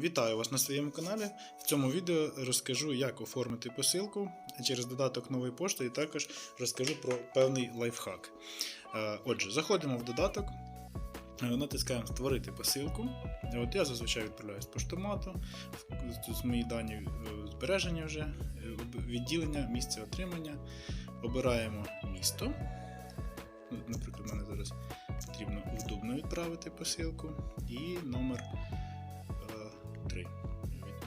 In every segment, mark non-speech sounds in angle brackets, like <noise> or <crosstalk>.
Вітаю вас на своєму каналі. В цьому відео розкажу, як оформити посилку через додаток нової пошти, і також розкажу про певний лайфхак. Е, Отже, заходимо в додаток, е, натискаємо Створити посилку. От я зазвичай відправляю з поштомату. Тут мої дані е, збереження вже, відділення, місце отримання. Обираємо місто. Наприклад, мене зараз потрібно в відправити посилку і номер 3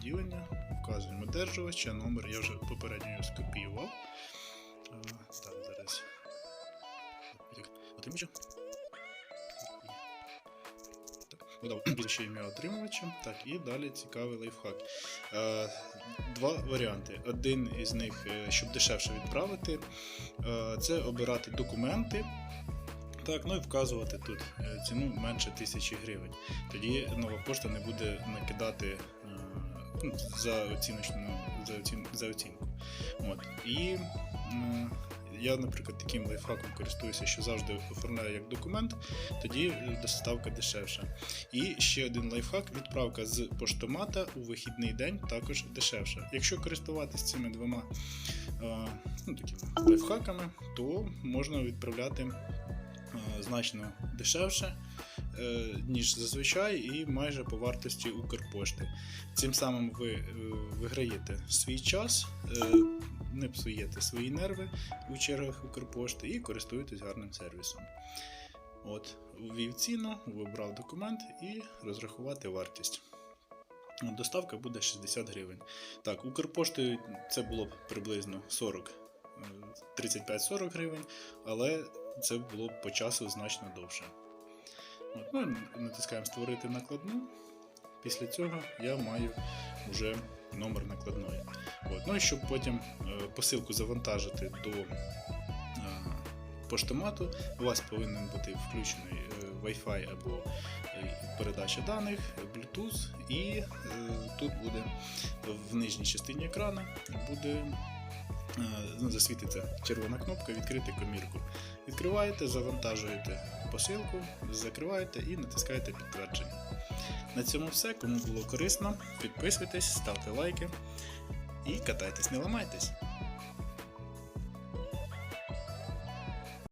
відділення. Вказуємо одержувача, номер я вже попередньо його скопіював. Так, зараз. Отримувача. Так, Додав <clears throat> прізвище ім'я отримувача. Так, і далі цікавий лайфхак. Два варіанти. Один із них, е, щоб дешевше відправити, це обирати документи. Так, ну і вказувати тут е, ціну менше тисячі гривень. Тоді нова пошта не буде накидати за оціночну за, оцін, за оцінку. От. І я, наприклад, таким лайфхаком користуюся, що завжди оформляю як документ, тоді е, доставка дешевша. І ще один лайфхак: відправка з поштомата у вихідний день також дешевша. Якщо користуватися цими двома е, ну, такими лайфхаками, то можна відправляти е, значно дешевше, ніж зазвичай, і майже по вартості Укрпошти. Цим самим ви е, виграєте свій час, е, не псуєте свої нерви у чергах Укрпошти і користуєтесь гарним сервісом. От, ввів ціну, вибрав документ і розрахувати вартість. Доставка буде 60 гривень. Так, Укрпоштою це було б приблизно 40, е, 35-40 гривень, але це було б по часу значно довше. От, ну, натискаємо Створити накладну. Після цього я маю вже номер накладної. От. Ну і щоб потім е, посилку завантажити до е, поштомату, у вас повинен бути включений е, Wi-Fi або передача даних, Bluetooth, і тут буде в нижній частині екрану буде засвітиться червона кнопка Відкрити комірку. Відкриваєте, завантажуєте посилку, закриваєте і натискаєте підтвердження. На цьому все. Кому було корисно, підписуйтесь, ставте лайки і катайтесь, не ламайтесь.